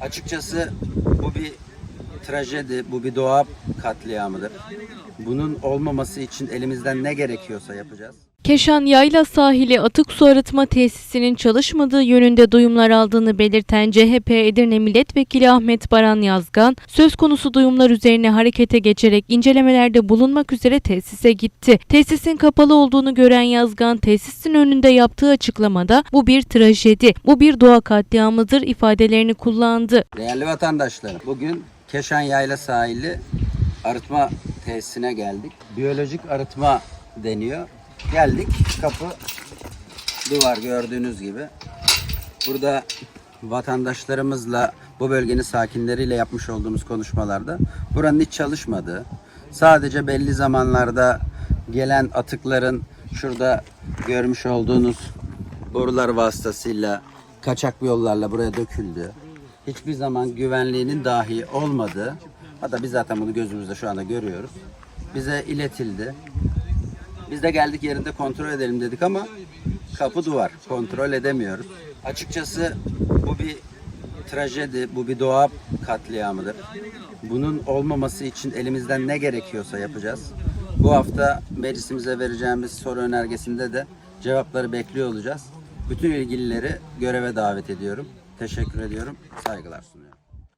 Açıkçası bu bir trajedi, bu bir doğa katliamıdır. Bunun olmaması için elimizden ne gerekiyorsa yapacağız. Keşan Yayla sahili atık su arıtma tesisinin çalışmadığı yönünde duyumlar aldığını belirten CHP Edirne Milletvekili Ahmet Baran Yazgan, söz konusu duyumlar üzerine harekete geçerek incelemelerde bulunmak üzere tesise gitti. Tesisin kapalı olduğunu gören Yazgan, tesisin önünde yaptığı açıklamada bu bir trajedi, bu bir doğa katliamıdır ifadelerini kullandı. Değerli vatandaşlarım, bugün Keşan Yayla sahili arıtma tesisine geldik. Biyolojik arıtma deniyor. Geldik, kapı duvar gördüğünüz gibi. Burada vatandaşlarımızla, bu bölgenin sakinleriyle yapmış olduğumuz konuşmalarda buranın hiç çalışmadığı, sadece belli zamanlarda gelen atıkların şurada görmüş olduğunuz borular vasıtasıyla kaçak yollarla buraya döküldü. Hiçbir zaman güvenliğinin dahi olmadığı, hatta biz zaten bunu gözümüzde şu anda görüyoruz. Bize iletildi. Biz de geldik yerinde kontrol edelim dedik ama kapı duvar. Kontrol edemiyoruz. Açıkçası bu bir trajedi, bu bir doğa katliamıdır. Bunun olmaması için elimizden ne gerekiyorsa yapacağız. Bu hafta meclisimize vereceğimiz soru önergesinde de cevapları bekliyor olacağız. Bütün ilgilileri göreve davet ediyorum. Teşekkür ediyorum. Saygılar sunuyorum.